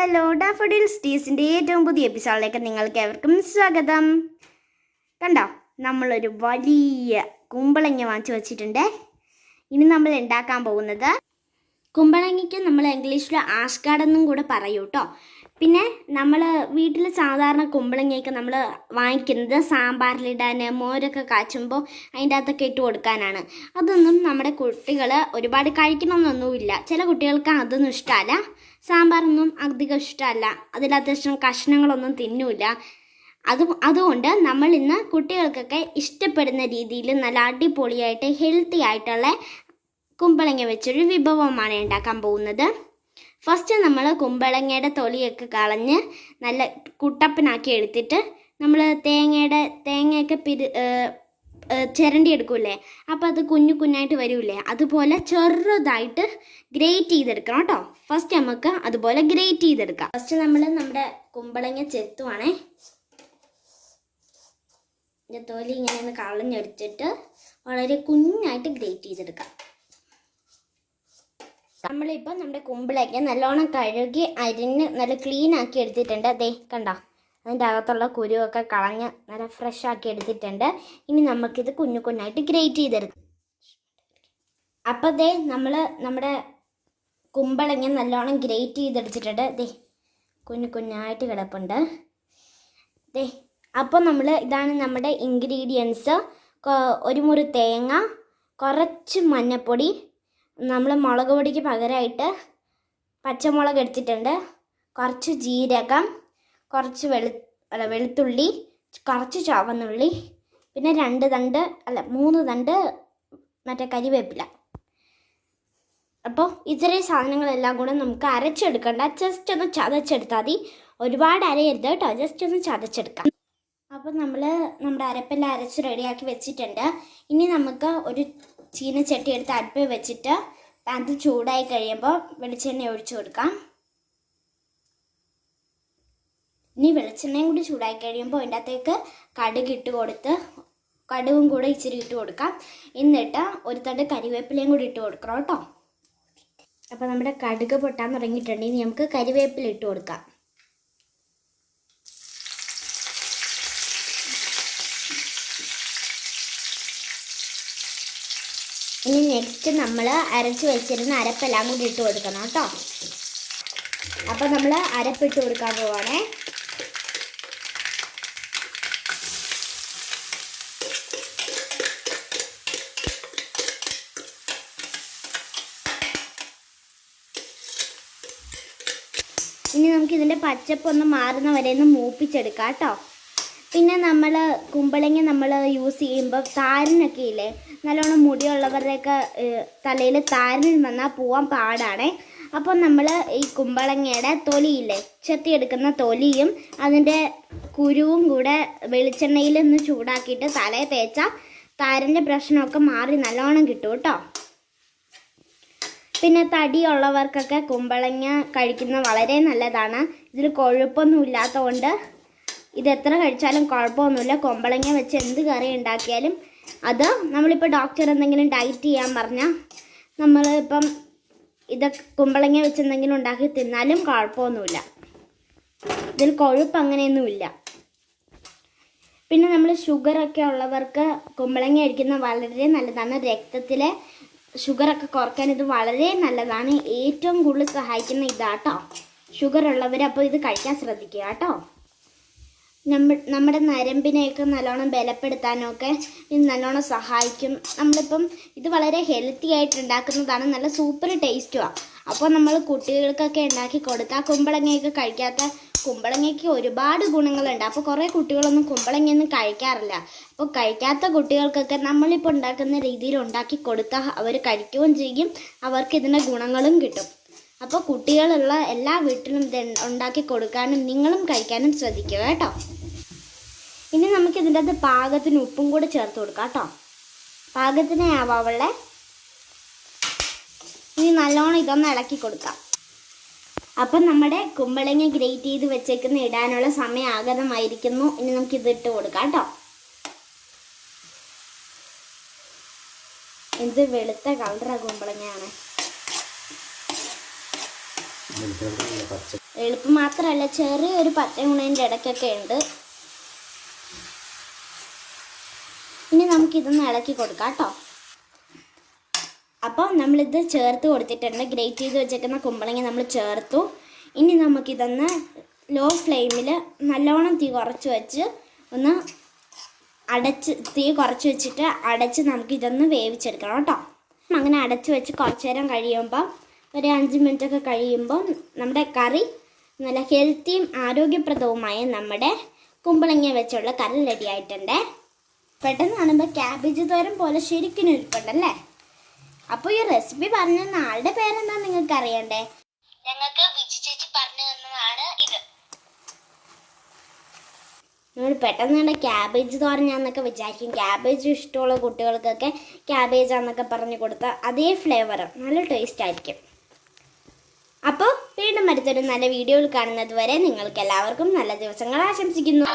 Hello daffodil സ്റ്റീസിന്റെ ഏറ്റവും പുതിയ എപ്പിസോഡിലേക്ക് നിങ്ങൾക്ക് ഏവർക്കും സ്വാഗതം. കണ്ടോ നമ്മളൊരു വലിയ കുമ്പളങ്ങ വാങ്ങിച്ചു വച്ചിട്ടുണ്ട്. ഇനി നമ്മൾ ഉണ്ടാക്കാൻ പോകുന്നത് കുമ്പളങ്ങയ്ക്ക് നമ്മൾ ഇംഗ്ലീഷിൽ ആഷ്കാഡ് എന്നും കൂടെ പറയൂ കേട്ടോ പിന്നെ നമ്മൾ വീട്ടിൽ സാധാരണ കുമ്പളങ്ങയൊക്കെ നമ്മൾ വാങ്ങിക്കുന്നത് സാമ്പാറിലിടാൻ മോരൊക്കെ കാച്ചുമ്പോൾ അതിന്റെ അകത്തൊക്കെ ഇട്ട് കൊടുക്കാനാണ്. അതൊന്നും നമ്മുടെ കുട്ടികൾ ഒരുപാട് കഴിക്കണമെന്നൊന്നുമില്ല ചില കുട്ടികൾക്ക് അതൊന്നും ഇഷ്ടമല്ല. സാമ്പാറൊന്നും അധികം ഇഷ്ടമല്ല. അതിൽ അത്യാവശ്യം കഷ്ണങ്ങളൊന്നും തിന്നൂല. അത് അതുകൊണ്ട് നമ്മൾ ഇന്ന് കുട്ടികൾക്കൊക്കെ ഇഷ്ടപ്പെടുന്ന രീതിയിൽ നല്ല അടിപൊളിയായിട്ട് ഹെൽത്തി ആയിട്ടുള്ള കുമ്പളങ്ങ വെച്ചൊരു വിഭവമാണ് ഉണ്ടാക്കാൻ പോകുന്നത്. ഫസ്റ്റ് നമ്മൾ കുമ്പളങ്ങയുടെ തൊലിയൊക്കെ കളഞ്ഞ് നല്ല കുട്ടപ്പനാക്കി എടുത്തിട്ട് നമ്മൾ തേങ്ങയുടെ തേങ്ങയൊക്കെ പിരി ചിരണ്ടി എടുക്കൂലേ അപ്പോൾ അത് കുഞ്ഞു കുഞ്ഞായിട്ട് വരൂലേ അതുപോലെ ചെറുതായിട്ട് ഗ്രേറ്റ് ചെയ്തെടുക്കണം കേട്ടോ. ഫസ്റ്റ് നമുക്ക് അതുപോലെ ഗ്രേറ്റ് ചെയ്തെടുക്കാം. ഫസ്റ്റ് നമ്മൾ നമ്മുടെ കുമ്പളങ്ങ ചെത്തുവാണേ. തൊലി ഇങ്ങനെ കളഞ്ഞെടുത്തിട്ട് വളരെ കുഞ്ഞായിട്ട് ഗ്രേറ്റ് ചെയ്തെടുക്കാം. നമ്മളിപ്പോൾ നമ്മുടെ കുമ്പിളൊക്കെ നല്ലോണം കഴുകി അരിഞ്ഞ് നല്ല ക്ലീൻ ആക്കി എടുത്തിട്ടുണ്ട്. ദേ കണ്ടോ? അതിന്റെ അകത്തുള്ള കുരുവൊക്കെ കളഞ്ഞ് നല്ല ഫ്രഷ് ആക്കി എടുത്തിട്ടുണ്ട്. ഇനി നമുക്കിത് കുഞ്ഞു കുഞ്ഞായിട്ട് ഗ്രേറ്റ് ചെയ്തെടുക്കാം. അപ്പോൾ ദേ നമ്മൾ നമ്മുടെ കുമ്പളങ്ങ നല്ലോണം ഗ്രേറ്റ് ചെയ്തെടുത്തിട്ടുണ്ട്. ദേ കുഞ്ഞു കുഞ്ഞായിട്ട് കിടപ്പുണ്ട്. ദേ അപ്പോൾ നമ്മൾ ഇതാണ് നമ്മുടെ ഇൻഗ്രീഡിയൻസ് ഒരു മുറി തേങ്ങ കുറച്ച് മഞ്ഞൾപ്പൊടി നമ്മൾ മുളക് പൊടിക്ക് പകരമായിട്ട് പച്ചമുളക് എടുത്തിട്ടുണ്ട്. കുറച്ച് ജീരകം കുറച്ച് വെളു അല്ല വെളുത്തുള്ളി കുറച്ച് ചുവന്നുള്ളി പിന്നെ രണ്ട് തണ്ട് അല്ല മൂന്ന് തണ്ട് മറ്റേ കരിവേപ്പില. അപ്പോൾ ഇത്രയും സാധനങ്ങളെല്ലാം കൂടെ നമുക്ക് അരച്ചെടുക്കണ്ട. ജസ്റ്റ് ഒന്ന് ചതച്ചെടുത്താൽ മതി. ഒരുപാട് അരയരുത് കേട്ടോ. ജസ്റ്റ് ഒന്ന് ചതച്ചെടുക്കാം. അപ്പോൾ നമ്മൾ നമ്മുടെ അരപ്പെല്ലാം അരച്ച് റെഡിയാക്കി വെച്ചിട്ടുണ്ട്. ഇനി നമുക്ക് ഒരു ചീനച്ചട്ടി എടുത്ത് അടുപ്പിൽ വെച്ചിട്ട് പാനത്തിൽ ചൂടായി കഴിയുമ്പോൾ വെളിച്ചെണ്ണ ഒഴിച്ചു കൊടുക്കാം. ഇനി വെളിച്ചെണ്ണയും കൂടി ചൂടായി കഴിയുമ്പോൾ അതിന്റെ അകത്തേക്ക് കടുക് ഇട്ട് കൊടുത്ത് കടുകും കൂടെ ഇച്ചിരി ഇട്ട് കൊടുക്കാം. എന്നിട്ട് ഒരു തണ്ട് കരിവേപ്പിലയും കൂടി ഇട്ട് കൊടുക്കണം കേട്ടോ. അപ്പോൾ നമ്മുടെ കടുക് പൊട്ടാൻ തുടങ്ങിയിട്ടുണ്ടെങ്കിൽ നമുക്ക് കരിവേപ്പില ഇട്ട് കൊടുക്കാം. ഇനി നെക്സ്റ്റ് നമ്മൾ അരച്ച് വെച്ചിരുന്ന അരപ്പെല്ലാം കൂടി ഇട്ട് കൊടുക്കണം കേട്ടോ. അപ്പം നമ്മൾ അരപ്പിട്ട് കൊടുക്കാൻ പോവാണേ. ഇനി നമുക്ക് ഇതിന്റെ പച്ചപ്പൊന്ന് മാറുന്ന വരെ ഒന്ന് മൂപ്പിച്ചെടുക്കാം കേട്ടോ. പിന്നെ നമ്മൾ കുമ്പളങ്ങ നമ്മൾ യൂസ് ചെയ്യുമ്പോൾ താരനൊക്കെ ഇല്ലേ? നല്ലോണം മുടിയുള്ളവരുടെയൊക്കെ തലയിൽ താരൻ വന്നാൽ പോവാൻ പാടാണേ. അപ്പോൾ നമ്മൾ ഈ കുമ്പളങ്ങയുടെ തൊലിയില്ലേ? ചെത്തിയെടുക്കുന്ന തൊലിയും അതിന്റെ കുരുവും കൂടെ വെളിച്ചെണ്ണയിൽ ഒന്ന് ചൂടാക്കിയിട്ട് തലയിൽ തേച്ചാൽ താരന്റെ പ്രശ്നമൊക്കെ മാറി നല്ലോണം കിട്ടും കേട്ടോ. പിന്നെ തടിയുള്ളവർക്കൊക്കെ കുമ്പളങ്ങ കഴിക്കുന്നത് വളരെ നല്ലതാണ്. ഇതിൽ കൊഴുപ്പൊന്നും ഇല്ലാത്തതുകൊണ്ട് ഇത് എത്ര കഴിച്ചാലും കുഴപ്പമൊന്നുമില്ല. കൊമ്പളങ്ങ വെച്ച് എന്ത് കറി ഉണ്ടാക്കിയാലും അത് നമ്മളിപ്പോൾ ഡോക്ടർ എന്തെങ്കിലും ഡയറ്റ് ചെയ്യാൻ പറഞ്ഞാൽ നമ്മളിപ്പം ഇതൊക്കെ കുമ്പളങ്ങ വെച്ച് എന്തെങ്കിലും ഉണ്ടാക്കി തിന്നാലും കുഴപ്പമൊന്നുമില്ല. ഇതിൽ കൊഴുപ്പ് അങ്ങനെയൊന്നുമില്ല. പിന്നെ നമ്മൾ ഷുഗറൊക്കെ ഉള്ളവർക്ക് കുമ്പളങ്ങ കഴിക്കുന്നത് വളരെ നല്ലതാണ്. രക്തത്തിലെ ഷുഗറൊക്കെ കുറയ്ക്കാൻ ഇത് വളരെ നല്ലതാണ്. ഏറ്റവും കൂടുതൽ സഹായിക്കുന്ന ഇതാട്ടോ. ഷുഗർ ഉള്ളവർ അപ്പോൾ ഇത് കഴിക്കാൻ ശ്രദ്ധിക്കുക കേട്ടോ. നമ്മ നമ്മുടെ നരമ്പിനെയൊക്കെ നല്ലോണം ബലപ്പെടുത്താനൊക്കെ ഇത് നല്ലോണം സഹായിക്കും. നമ്മളിപ്പം ഇത് വളരെ ഹെൽത്തി ആയിട്ട് ഉണ്ടാക്കുന്നതാണ്. നല്ല സൂപ്പർ ടേസ്റ്റുമാണ് അപ്പോൾ നമ്മൾ കുട്ടികൾക്കൊക്കെ ഉണ്ടാക്കി കൊടുത്താൽ കുമ്പളങ്ങയൊക്കെ കഴിക്കാത്ത കുമ്പളങ്ങയ്ക്ക് ഒരുപാട് ഗുണങ്ങളുണ്ട്. അപ്പോൾ കുറേ കുട്ടികളൊന്നും കുമ്പളങ്ങയൊന്നും കഴിക്കാറില്ല. അപ്പോൾ കഴിക്കാത്ത കുട്ടികൾക്കൊക്കെ നമ്മളിപ്പോൾ ഉണ്ടാക്കുന്ന രീതിയിൽ ഉണ്ടാക്കി കൊടുത്താൽ അവർ കഴിക്കുകയും ചെയ്യും. അവർക്ക് ഇതിന്റെ ഗുണങ്ങളും കിട്ടും. അപ്പോൾ കുട്ടികളുള്ള എല്ലാ വീട്ടിലും ഇത് ഉണ്ടാക്കി കൊടുക്കാനും നിങ്ങളും കഴിക്കാനും ശ്രദ്ധിക്കുക കേട്ടോ. ഇനി നമുക്ക് ഇതിന്റെ അത് പാകത്തിന് ഉപ്പും കൂടെ ചേർത്ത് കൊടുക്കാം കേട്ടോ. പാകത്തിന് ആവാവുള്ളേ ഇനി നല്ലോണം ഇതൊന്ന് ഇളക്കി കൊടുക്കാം. അപ്പം നമ്മുടെ കുമ്പളങ്ങ ഗ്രേറ്റ് ചെയ്ത് വെച്ചേക്കുന്ന ഇടാനുള്ള സമയം ആഗതമായിരിക്കുന്നു. ഇനി നമുക്ക് ഇത് ഇട്ട് കൊടുക്കാം കേട്ടോ. എന്ത് വെളുത്ത കളറാണ് കുമ്പളങ്ങയാണ്. എളുപ്പം മാത്രല്ല ചെറിയൊരു പച്ചമുണേന്റെ ഇടയ്ക്കൊക്കെ ഉണ്ട്. ഇനി നമുക്കിതൊന്ന് ഇളക്കി കൊടുക്കാം കേട്ടോ. അപ്പോൾ നമ്മളിത് ചേർത്ത് കൊടുത്തിട്ടുണ്ട്. ഗ്രേറ്റ് ചെയ്ത് വെച്ചേക്കുന്ന കുമ്പളങ്ങി നമ്മൾ ചേർത്തു. ഇനി നമുക്കിതൊന്ന് ലോ ഫ്ലെയിമിൽ നല്ലോണം തീ കുറച്ച് വെച്ച് ഒന്ന് അടച്ച് തീ കുറച്ച് വെച്ചിട്ട് അടച്ച് നമുക്കിതൊന്ന് വേവിച്ചെടുക്കണം കേട്ടോ. അങ്ങനെ അടച്ച് വെച്ച് കുറച്ച് നേരം കഴിയുമ്പം ഒരു അഞ്ച് മിനിറ്റൊക്കെ കഴിയുമ്പോൾ നമ്മുടെ കറി നല്ല ഹെൽത്തിയും ആരോഗ്യപ്രദവുമായ നമ്മുടെ കുമ്പളങ്ങ വെച്ചുള്ള കറി റെഡി ആയിട്ടുണ്ട് പെട്ടെന്ന് കാണുമ്പോൾ ക്യാബേജ് തോരൻ പോലെ ശരിക്കും ഇരിപ്പുണ്ടല്ലേ? അപ്പോൾ ഈ റെസിപ്പി പറഞ്ഞ ആളുടെ പേരെന്താ നിങ്ങൾക്ക് അറിയണ്ടേ? ഞങ്ങൾക്ക് വിജി ചേച്ചി പറഞ്ഞു തന്നതാണ് ഇത്. നമ്മൾ പെട്ടെന്ന് കണ്ട ക്യാബേജ് തോരഞ്ഞാന്നൊക്കെ വിചാരിക്കും. ക്യാബേജ് ഇഷ്ടമുള്ള കുട്ടികൾക്കൊക്കെ ക്യാബേജ് ആണെന്നൊക്കെ പറഞ്ഞു കൊടുത്താൽ അതേ ഫ്ലേവർ നല്ല ടേസ്റ്റ് ആയിരിക്കും. അപ്പോൾ വീണ്ടും അടുത്തൊരു നല്ല വീഡിയോയിൽ കാണുന്നത് വരെ നിങ്ങൾക്ക് എല്ലാവർക്കും നല്ല ദിവസങ്ങൾ ആശംസിക്കുന്നു.